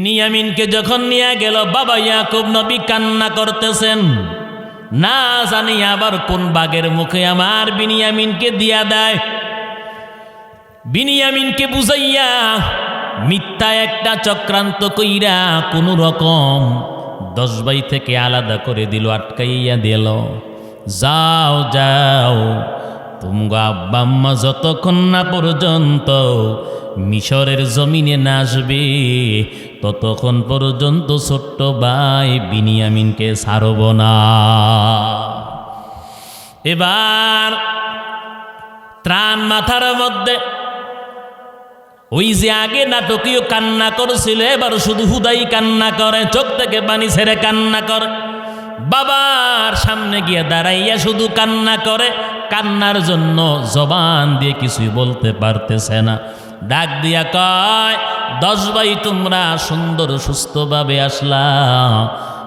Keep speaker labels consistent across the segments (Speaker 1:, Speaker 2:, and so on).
Speaker 1: বিনিয়ামিনকে যখন নিয়ে গেল, বাবা ইয়াকুব নবী কান্না করতেছেন। না জানি আবার কোন বাগের মুখে আমার বিনিয়ামিনকে দিয়া দেয়। বিনিয়ামিনকে বুঝাইয়া মিথ্যা একটা চক্রান্ত কইরা কোনো রকম দশ বাই থেকে আলাদা করে দিল, আটকাইয়া দিল। যাও যাও তুমগো আব্বা আম্মা যতক্ষণ না পর্যন্ত মিশরের জমিনে না আসবে, ততক্ষণ পর্যন্ত ছোট্ট ভাই বিনিয়ামিনকে ছাড়ব না। এবার ত্রাণ মাথার মধ্যে ওই যে আগে নাটকীয় কান্না করছিল, এবার শুধু হুদাই কান্না করে, চোখ থেকে পানি ছেড়ে কান্না করে। বাবার সামনে গিয়ে দাঁড়াইয়া শুধু কান্না করে, কান্নার জন্য জবান দিয়ে কিছুই বলতে পারতেছে না। ডাক দিয়া কয়, দশ ভাই, তোমরা সুন্দর, সুস্থভাবে আসলা।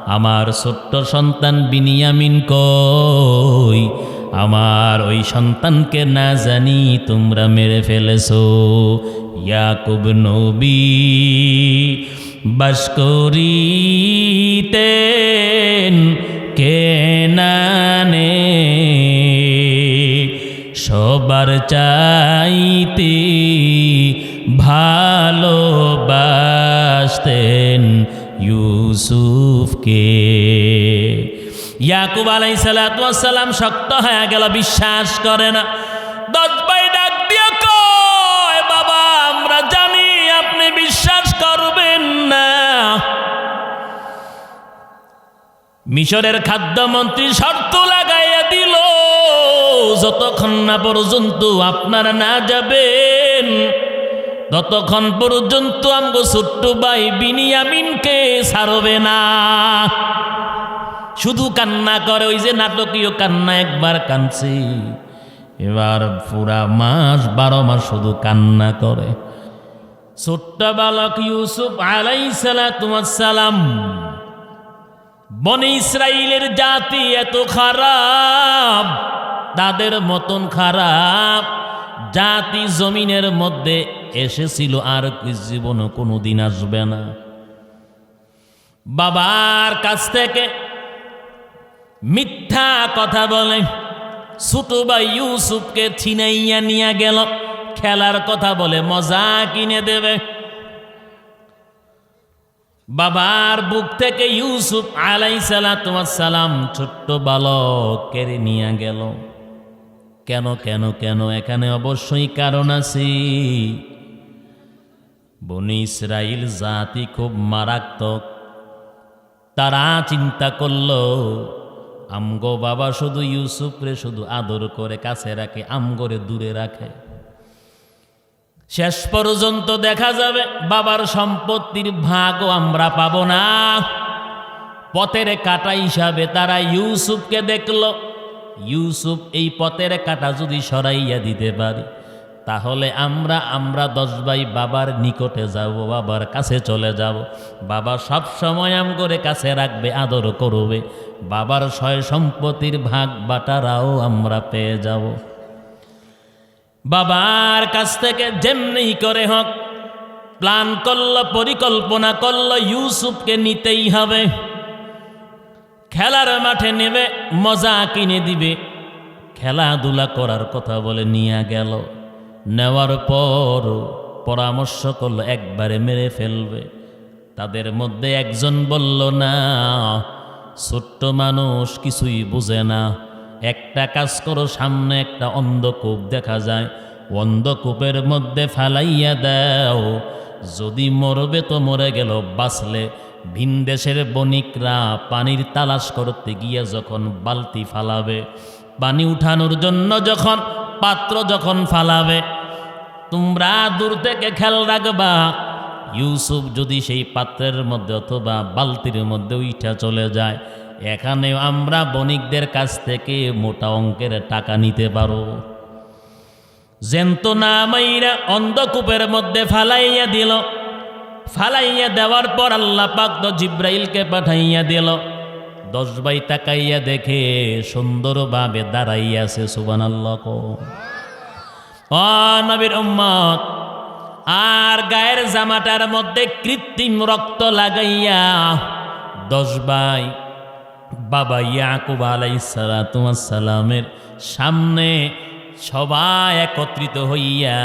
Speaker 1: আমার ছোট্ট সন্তান বিনিয়ামিন কই? আমার ওই সন্তানকে না জানি তোমরা মেরে ফেলেছো। ইয়াকুব নবী বাস করিতেন কেনানে সবার চাইতে ভালোবাসতেন ইউসুফকে। ইয়াকুব আলাই সালাম শক্ত হয়ে গেল, বিশ্বাস করে না। ডাক বাবা আপনি বিশ্বাস করবেন না। মিশরের খাদ্যমন্ত্রী শর্ত লাগাইয়া দিল, যতক্ষণ না পর্যন্ত আপনারা না যাবেন, ততক্ষণ পর্যন্ত আমগো ছোট্ট ভাই বিনিয়ামিনকে ছাড়বে না। শুধু কান্না করে, ওই যে নাটকীয় কান্না একবার কানছি এবার পুরা মাস, বারো মাস শুধু কান্না করে। ছোট্ট বালক ইউসুফ আলাই সালা তোমার সালাম বনে ইসরাইলের জাতি এত খারাপ, তাদের মতন খারাপ, জাতি জমিনের মধ্যে এসেছিল আর কি জীবনও কোনো দিন আসবে না। বাবার কাছ থেকে মিথ্যা কথা বলে। ছোট ভাই ইউসুফকে ছিনাইয়া নিয়ে গেল। খেলার কথা বলে, মজা কিনে দেবে। বাবার বুক থেকে ইউসুফ আলাই সালাম ছোট্ট বালক কেড়ে নিয়ে গেল। কেন কেন কেন, এখানে অবশ্যই কারণ আছে। বনি ইসরায়েল জাতি খুব মারাত্মক। তারা চিন্তা করল আমগো বাবা শুধু ইউসুফরে শুধু আদর করে কাছে রাখে, আমগরে দূরে রাখে। শেষ পর্যন্ত দেখা যাবে বাবার সম্পত্তির ভাগও আমরা পাব না। পথের কাটা হিসাবে তারা ইউসুফকে দেখল। ইউসুফ এই পথের কাটা যদি সরাইয়া দিতে পারি। তাহলে আমরা আমরা দশ ভাই বাবার নিকটে যাব, বাবার কাছে চলে যাব। বাবা সব সময় আম করে কাছে রাখবে, আদর করবে। বাবার সয় সম্পত্তির ভাগ বাটারাও আমরা পেয়ে যাব। বাবার কাছ থেকে যেমনি করে হোক, প্ল্যান করল, পরিকল্পনা করল, ইউসুফকে নিতেই হবে। খেলার মাঠে নেবে, মজা কিনে দিবে। খেলাধুলা করার কথা বলে নিয়ে গেল। নেওয়ার পর পরামর্শ করল, একবারে মেরে ফেলবে। তাদের মধ্যে একজন বলল, না, ছোট্ট মানুষ কিছুই বুঝে না। একটা কাজ করো, সামনে একটা অন্ধকূপ দেখা যায়। অন্ধকূপের মধ্যে ফালাইয়া দাও। যদি মরবে তো মরে গেল, বাঁচলে। ভিন দেশের বণিকরা পানির তালাশ করতে গিয়ে যখন বালতি ফালাবে, পানি উঠানোর জন্য যখন, পাত্র যখন ফালাবে তোমরা দূর থেকে খেয়াল রাখবা, ইউসুফ যদি সেই পাত্রের মধ্যে অথবা বালতির মধ্যে উইঠা চলে যায়, এখানে আমরা বণিকদের কাছ থেকে মোটা অঙ্কের টাকা নিতে পারো। জেন্ত না মাইরা অন্ধকূপের মধ্যে ফালাইয়া দিল। ফালাইয়া দেওয়ার পর আল্লাহ পাক তো জিব্রাইলকে পাঠাইয়া দিল। দশ বাই তাকাইয়া দেখে সুন্দরভাবে দাঁড়াইয়াছে সুবান আল্লাহ নবীর উম্মত, আর গায়ের জামাটার মধ্যে কৃত্রিম রক্ত লাগাইয়া দশ ভাই বাবা ইয়াকুব আলাই সালামের সামনে সবাই একত্রিত হইয়া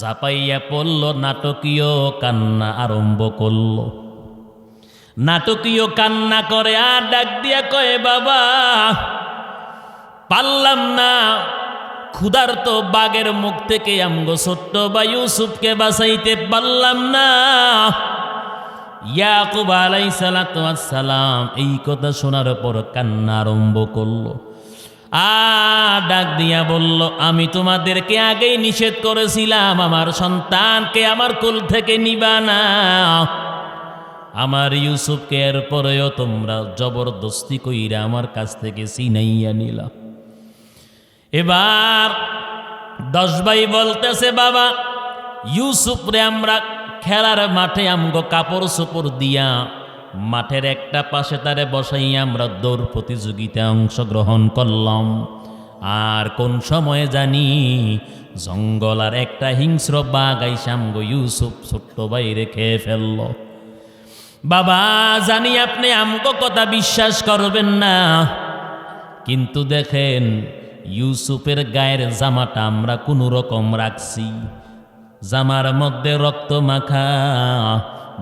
Speaker 1: জাপাইয়া পড়ল, নাটকীয় কান্না আরম্ভ করল। নাটকীয় কান্না করে আর ডাক দিয়া কয়ে, বাবা, পারলাম না। ক্ষুধার্ত বাঘের মুখ থেকে আমগো ছোট্ট বা ইউসুফকে বাঁচাইতে পারলাম না। ইয়াকুব আলাই সালাম এই কথা শোনার পর কান্না আরম্ভ করল। আ, ডাক দিয়া বলল, আমি তোমাদেরকে আগেই নিষেধ করেছিলাম, আমার সন্তানকে আমার কুল থেকে নিবা না। আমার ইউসুফকে এরপরেও তোমরা জবরদস্তি কইরা আমার কাছ থেকে সিনাইয়া নিলা। এবার দশ ভাই বলতেছে, বাবা ইউসুফ রে আমরা খেলার মাঠে আমগো কাপড় চোপড় দিয়া মাঠের একটা পাশে তারে বসাই আমরা দৌড় প্রতিযোগিতায় অংশগ্রহণ করলাম। আর কোন সময়ে জানি জঙ্গল আর একটা হিংস্র বাঘ আইসা আমগো ইউসুফ ছোট্ট বাইরে খেয়ে ফেলল। বাবা, জানি আপনি আমগো কথা বিশ্বাস করবেন না, কিন্তু দেখেন ইউসুফের গায়ের জামাটা আমরা কোনো রকম রাখছি। জামার মধ্যে রক্ত মাখা।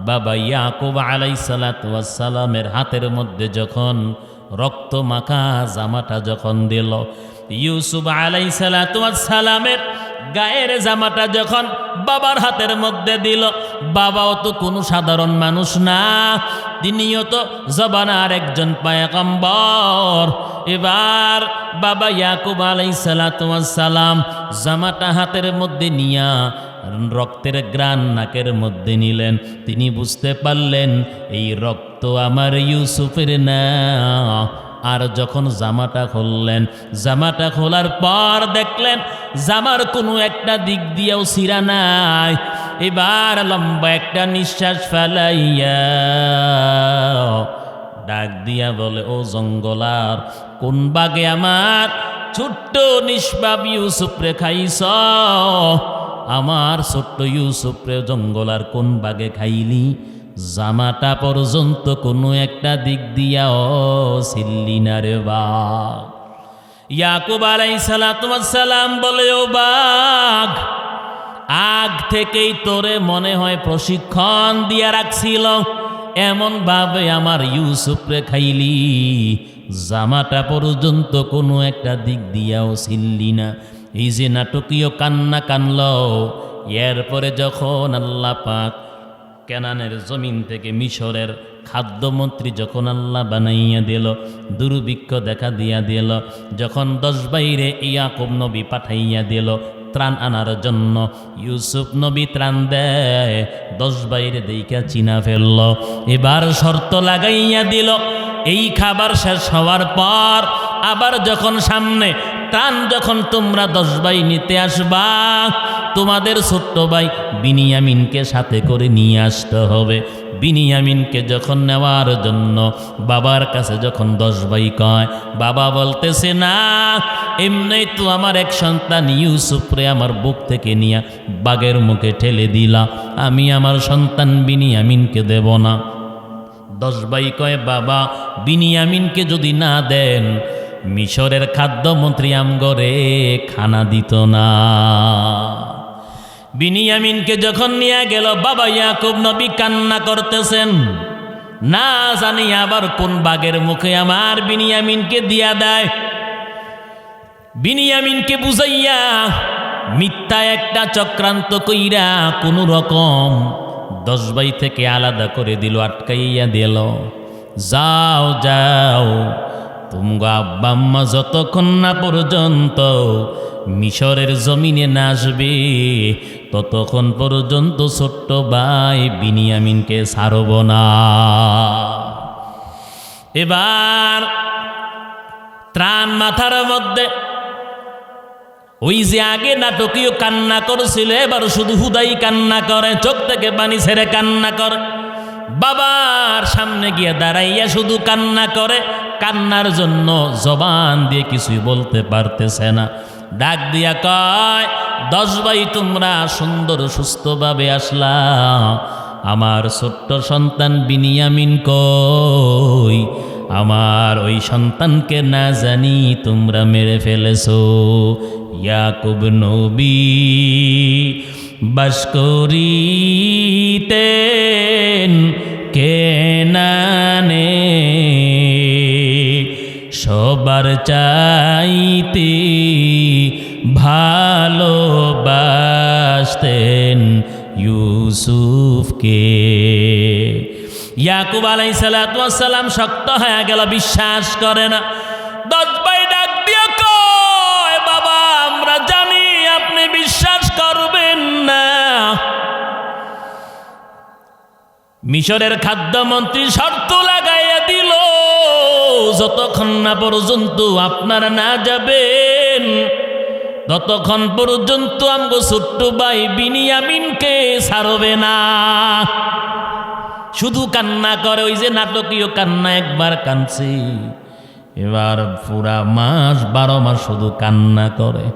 Speaker 1: বাবা ইয়াকুব আলাই সালামের হাতের মধ্যে যখন রক্ত মাখা জামাটা যখন দিল, ইউসুফ আলাই সালামের গায়ের জামাটা যখন বাবার হাতের মধ্যে দিল, বাবাও তো কোনো সাধারণ মানুষ না। তিনিও তো জবানার একজন পায়কম্বর এবার বাবা ইয়াকুব আলাই সালাম জামাটা হাতের মধ্যে নিয়া রক্তের গ্রান নাকের মধ্যে নিলেন। তিনি বুঝতে পারলেন, এই রক্ত আমার ইউসুফের না। আর যখন জামাটা খুললেন, জামাটা খোলার পর দেখলেন, জামার কোনো একটা দিক দিয়েও সিরা নাই। এবার লম্বা একটা নিঃশ্বাস ফেলাইয়া ডাক দিয়া বলে, ও জঙ্গলার, কোন বাগে আমার ছোট্ট নিষ্পাপ ইউসুফরে খাইছ? আমার ছোট্ট ইউসুফরে জঙ্গলার কোন বাগে খাইলি? জামাটা পর্যন্ত কোনো একটা দিক দিয়া ও সিল্লি না রে বাঘ ইয়াকুব আলাই সালাম বলে, ও বাঘ আগ থেকেই তোরে মনে হয় প্রশিক্ষণ দিয়া রাখছিল। এমন ভাবে আমার ইউসুফরে খাইলি। জামাটা পর্যন্ত কোনো একটা দিক দিয়াও ছিললি না। এই যে নাটকীয় কান্না কানল। এরপরে যখন আল্লাহ পাক কেনানের জমিন থেকে মিশরের খাদ্যমন্ত্রী যখন আল্লাহ বানাইয়া দিল দুর্ভিক্ষ দেখা দিয়া দিল, যখন দশ বাইরে ইয়াকুব নবী পাঠাইয়া দিল ত্রাণ আনার জন্য। ইউসুফ নবী ত্রাণ দেয়, দশ বাইরে দেইকা চিনা ফেলল। এবার শর্ত লাগাইয়া দিল, এই খাবার শেষ হওয়ার পর আবার যখন সামনে ত্রাণ যখন তোমরা দশ ভাই নিতে আসবা, তোমাদের ছোট্ট ভাই বিনিয়ামিনকে সাথে করে নিয়ে আসতে হবে। বিনিয়ামিনকে যখন নেওয়ার জন্য বাবার কাছে যখন দশ ভাই কয়, বাবা বলতেছে, না এমনি তো আমার এক সন্তান ইউসুফরে আমার বুক থেকে নিয়ে বাঘের মুখে ঠেলে দিলা। আমি আমার সন্তান বিনিয়ামিনকে দেব না। দশ ভাই কয়, বাবা, বিনিয়ামিনকে যদি না দেন, মিশরের খাদ্যমন্ত্রী আমগরে খানা দিত না। বিনিয়ামিনকে যখন নিয়ে গেল, বাবা ইয়াকুব নবী কান্না করতেছেন। না জানি আবার কোন বাঘের মুখে আমার বিনিয়ামিনকে দিয়া দেয়। বিনিয়ামিনকে বুঝাইয়া মিথ্যা একটা চক্রান্ত কইরা কোনো রকম দশ বাই থেকে আলাদা করে দিল, আটকাইয়া দিল। যাও যাও তুমগো আব্বা আম্মা যতক্ষণ না পর্যন্ত মিশরের জমিনে না আসবে, ততক্ষণ পর্যন্ত ছোট্ট ভাই বিনিয়ামিনকে ছাড়ব না। এবার ত্রাণ মাথার মধ্যে ওই যে আগে নাটকীয় কান্না করছিল, এবার শুধু হুদাই কান্না করে, চোখ থেকে পানি ছেড়ে কান্না করে। বাবার সামনে গিয়ে দাঁড়াইয়া শুধু কান্না করে কান্নার জন্য জবান দিয়ে কিছুই বলতে পারতেছে না। ডাক দিয়া কয়, দশ ভাই, তোমরা সুন্দর, সুস্থভাবে আসলা। আমার ছোট্ট সন্তান বিনিয়ামিন কই? আমার ওই সন্তানকে না জানি তোমরা মেরে ফেলেছো। ইয়াকুব নবী বাস করিতেন কেনানে সবার চাইতে ভালোবাসতেন ইউসুফকে। ইয়াকুব আলাই সালাম শক্ত হয়ে গেল, বিশ্বাস করে না। দশ ভাই ডাক দিয়ে বাবা, আমরা জানি আপনি বিশ্বাস করবেন না। মিশরের খাদ্যমন্ত্রী শর্ত লাগাইয়া দিল যতক্ষণ না পর্যন্ত আপনারা না যাবেন, ততক্ষণ পর্যন্ত আমগো ছোট্ট ভাই বিনিয়ামিনকে ছাড়বে না। শুধু কান্না করে, ওই যে নাটকীয় কান্না একবার কানছে এবার পুরা মাস, বারো মাস শুধু কান্না করে।